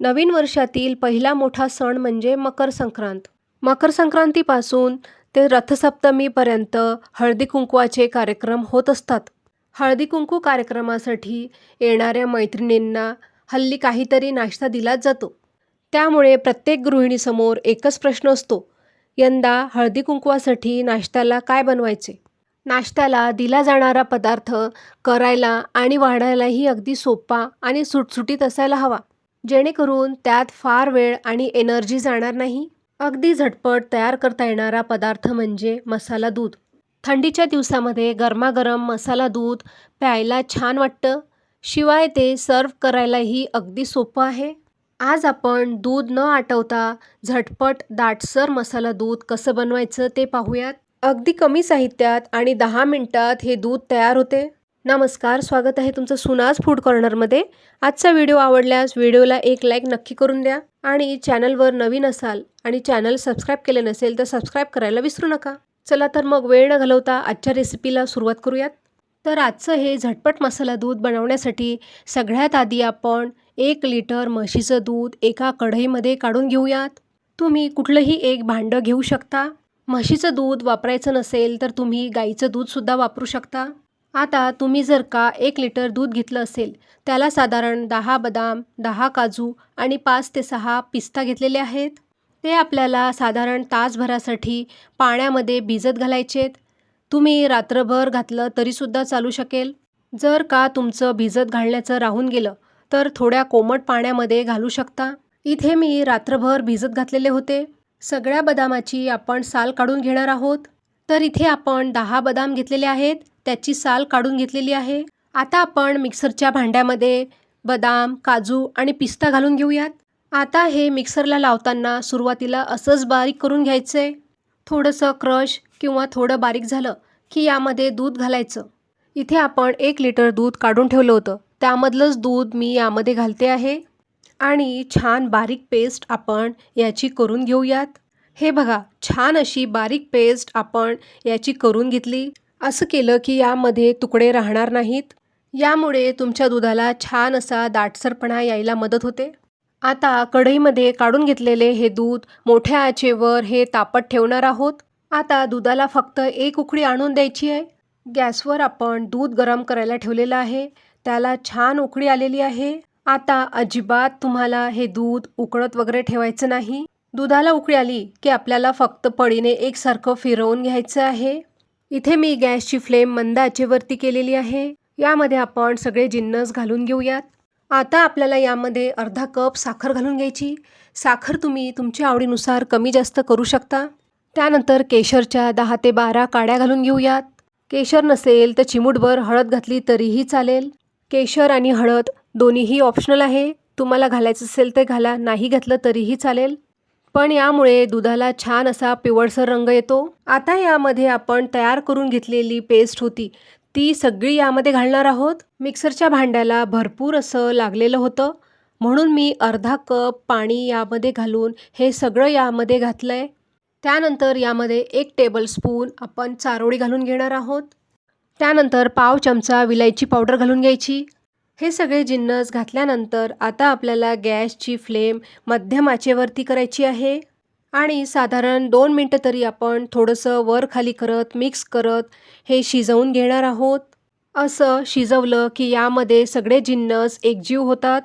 नवीन वर्षातील पहिला मोठा सण म्हणजे मकर संक्रांत. मकर संक्रांतीपासून ते रथसप्तमीपर्यंत हळदी कुंकवाचे कार्यक्रम होत असतात. हळदी कुंकू कार्यक्रमासाठी येणाऱ्या मैत्रिणींना हल्ली काहीतरी नाश्ता दिलाच जातो. त्यामुळे प्रत्येक गृहिणीसमोर एकच प्रश्न असतो यंदा हळदी कुंकवासाठी नाश्त्याला काय बनवायचे? नाश्त्याला दिला जाणारा पदार्थ करायला आणि वाढायलाही अगदी सोपा आणि सुटसुटीत असायला हवा. जेणेकरून त्यात फार वेळ आणि एनर्जी जाणार नाही? अगदी झटपट तयार करता येणारा पदार्थ म्हणजे मसाला दूध. थंडीच्या दिवसामध्ये गरमागरम मसाला दूध प्यायला छान वाटतं. शिवाय ते सर्व करायलाही अगदी सोपं आहे. आज आपण दूध न आटवता झटपट दाटसर मसाला दूध कसं बनवायचं ते पाहूयात. अगदी कमी साहित्यात आणि दहा मिनटात हे दूध तयार होते. नमस्कार स्वागत आहे तुमचं सुनाज फूड कॉर्नरमध्ये. आजचा व्हिडिओ आवडल्यास व्हिडिओला एक लाईक नक्की करून द्या आणि चॅनलवर नवीन असाल आणि चॅनल सबस्क्राईब केले नसेल तर सबस्क्राईब करायला विसरू नका. चला तर मग वेळ न घालवता आजच्या रेसिपीला सुरुवात करूयात. तर आजचं हे झटपट मसाला दूध बनवण्यासाठी सगळ्यात आधी आपण एक लिटर म्हशीचं दूध एका कढईमध्ये काढून घेऊयात. तुम्ही कुठलंही एक भांडं घेऊ शकता. म्हशीचं दूध वापरायचं नसेल तर तुम्ही गाईचं दूधसुद्धा वापरू शकता. आता तुम्ही जर का एक लिटर दूध घेतलं असेल त्याला साधारण दहा बदाम दहा काजू आणि पाच ते सहा पिस्ता घेतलेले आहेत. ते आपल्याला साधारण तासभरासाठी पाण्यामध्ये भिजत घालायचेत. तुम्ही रात्रभर घातलं तरीसुद्धा चालू शकेल. जर का तुमचं भिजत घालण्याचं राहून गेलं तर थोड्या कोमट पाण्यामध्ये घालू शकता. इथे मी रात्रभर भिजत घातलेले होते. सगळ्या बदामाची आपण साल काढून घेणार आहोत. तर इथे आपण दहा बदाम घेतलेले आहेत. त्याची साल काढून घेतलेली आहे. आता आपण मिक्सरच्या भांड्यामध्ये बदाम काजू आणि पिस्ता घालून घेऊयात. आता हे मिक्सरला लावताना सुरुवातीला असंच बारीक करून घ्यायचं. आहे थोडंसं क्रश किंवा थोडं बारीक झालं की यामध्ये दूध घालायचं. इथे आपण एक लिटर दूध काढून ठेवलं होतं. त्यामधलंच दूध मी यामध्ये घालते आहे. आणि छान बारीक पेस्ट आपण याची करून घेऊयात. हे बघा छान अशी बारीक पेस्ट आपण याची करून घेतली. असं केलं की यामध्ये तुकडे राहणार नाहीत? यामुळे तुमच्या दुधाला छान असा दाटसरपणा यायला मदत होते? आता कढईमध्ये काढून घेतलेले हे दूध मोठ्या आचेवर हे तापत ठेवणार आहोत? आता दुधाला फक्त एक उकळी आणून द्यायची आहे? गॅसवर आपण दूध गरम करायला ठेवलेलं आहे. त्याला छान उकळी आलेली आहे. आता अजिबात तुम्हाला हे दूध उकळत वगैरे ठेवायचं नाही. दुधाला उकळी आली की आपल्याला फक्त पळीने एकसारखं फिरवून घ्यायचं आहे. इथे मी गॅसची फ्लेम मंद आचेवरती केलेली आहे. यामध्ये आपण सगळे जिन्नस घालून घेऊयात. आता आपल्याला यामध्ये अर्धा कप साखर घालून घ्यायची. साखर तुम्ही तुमच्या आवडीनुसार कमी जास्त करू शकता. त्यानंतर केशरच्या दहा ते बारा काड्या घालून घेऊयात. केशर नसेल तर चिमूटभर हळद घातली तरीही चालेल. केशर आणि हळद दोन्हीही ऑप्शनल आहे. तुम्हाला घालायचं असेल ते घाला नाही घातलं तरीही चालेल. पण यामुळे दुधाला छान असा पिवळसर रंग येतो. आता यामध्ये आपण तयार करून घेतलेली पेस्ट होती ती सगळी यामध्ये घालणार आहोत. मिक्सरच्या भांड्याला भरपूर असं लागलेलं होतं. म्हणून मी अर्धा कप पाणी यामध्ये घालून हे सगळं यामध्ये घातलं आहे त्यानंतर यामध्ये एक टेबलस्पून आपण चारोळी घालून घेणार आहोत. त्यानंतर पाव चमचा विलायची पावडर घालून घ्यायची. हे सगळे जिन्नस घातल्यानंतर आता आपल्याला गॅसची फ्लेम मध्यम आचेवरती करायची आहे. आणि साधारण दोन मिनटं तरी आपण थोडंसं वर खाली करत मिक्स करत हे शिजवून घेणार आहोत. असं शिजवलं की यामध्ये सगळे जिन्नस एकजीव होतात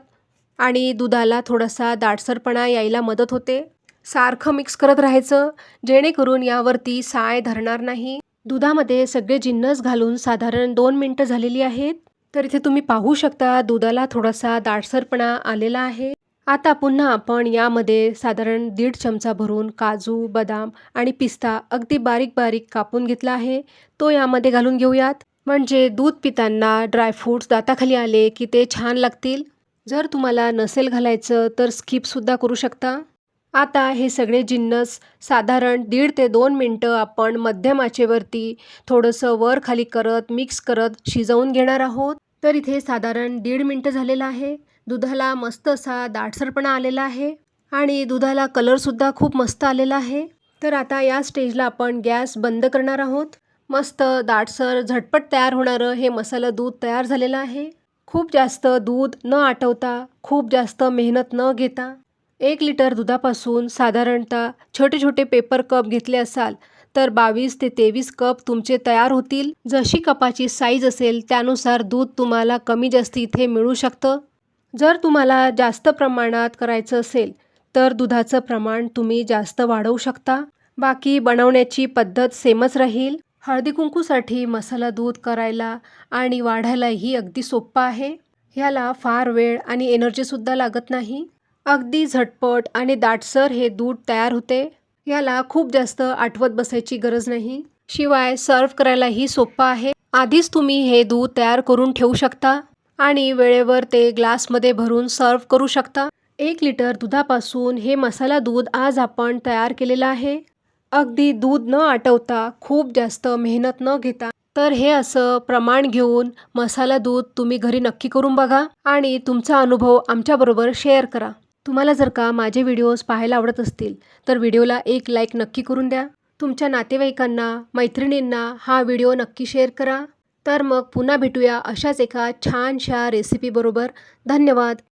आणि दुधाला थोडासा दाटसरपणा यायला मदत होते. सारखं मिक्स करत राहायचं जेणेकरून यावरती साय धरणार नाही. दुधामध्ये सगळे जिन्नस घालून साधारण दोन मिनटं झालेली आहेत. तर इथे तुम्ही पाहू शकता दुधाला थोडासा दाटसरपणा आलेला आहे. आता पुन्हा आपण यामध्ये साधारण दीड चमचा भरून काजू बदाम आणि पिस्ता अगदी बारीक बारीक कापून घेतला आहे. तो यामध्ये घालून घेऊयात. म्हणजे दूध पिताना ड्रायफ्रूट्स दाताखाली आले की ते छान लागतील. जर तुम्हाला नसेल घालायचं तर स्किपसुद्धा करू शकता. आता हे सगळे जिन्नस साधारण दीड ते दोन मिनटं आपण मध्यम आचेवरती थोडंसं वर खाली करत मिक्स करत शिजवून घेणार आहोत. तर इथे साधारण दीड मिनटं झालेलं आहे. दुधाला मस्त असा दाटसरपणा आलेला आहे आणि दुधाला कलरसुद्धा खूप मस्त आलेला आहे. तर आता या स्टेजला आपण गॅस बंद करणार आहोत. मस्त दाटसर झटपट तयार होणारं हे मसाला दूध तयार झालेलं आहे. खूप जास्त दूध न आटवता खूप जास्त मेहनत न घेता एक लिटर दुधापासून साधारणतः छोटे छोटे पेपर कप घेतले असाल तर बावीस ते तेवीस कप तुमचे तयार होतील. जशी कपाची साईज असेल त्यानुसार दूध तुम्हाला कमी जास्त इथे मिळू शकतं. जर तुम्हाला जास्त प्रमाणात करायचं असेल तर दुधाचं प्रमाण तुम्ही जास्त वाढवू शकता. बाकी बनवण्याची पद्धत सेमच राहील. हळदी कुंकूसाठी मसाला दूध करायला आणि वाढायलाही अगदी सोपं आहे. ह्याला फार वेळ आणि एनर्जीसुद्धा लागत नाही. अगदी झटपट आणि दाटसर हे दूध तयार होते. याला खूप जास्त आठवत बसायची गरज नाही. शिवाय सर्व्ह करायलाही सोपं आहे. आधीच तुम्ही हे दूध तयार करून ठेवू शकता आणि वेळेवर ते ग्लासमध्ये भरून सर्व्ह करू शकता. एक लिटर दुधापासून हे मसाला दूध आज आपण तयार केलेलं आहे. अगदी दूध न आटवता खूप जास्त मेहनत न घेता. तर हे असं प्रमाण घेऊन मसाला दूध तुम्ही घरी नक्की करून बघा आणि तुमचा अनुभव आमच्याबरोबर शेअर करा. तुम्हाला जर का माझे व्हिडिओज पाहायला आवडत असतील तर व्हिडिओला एक लाईक नक्की करून द्या. तुमच्या नातेवाईकांना मैत्रिणींना हा व्हिडिओ नक्की शेअर करा. तर मग पुन्हा भेटूया अशाच एका छानशा रेसिपीबरोबर धन्यवाद.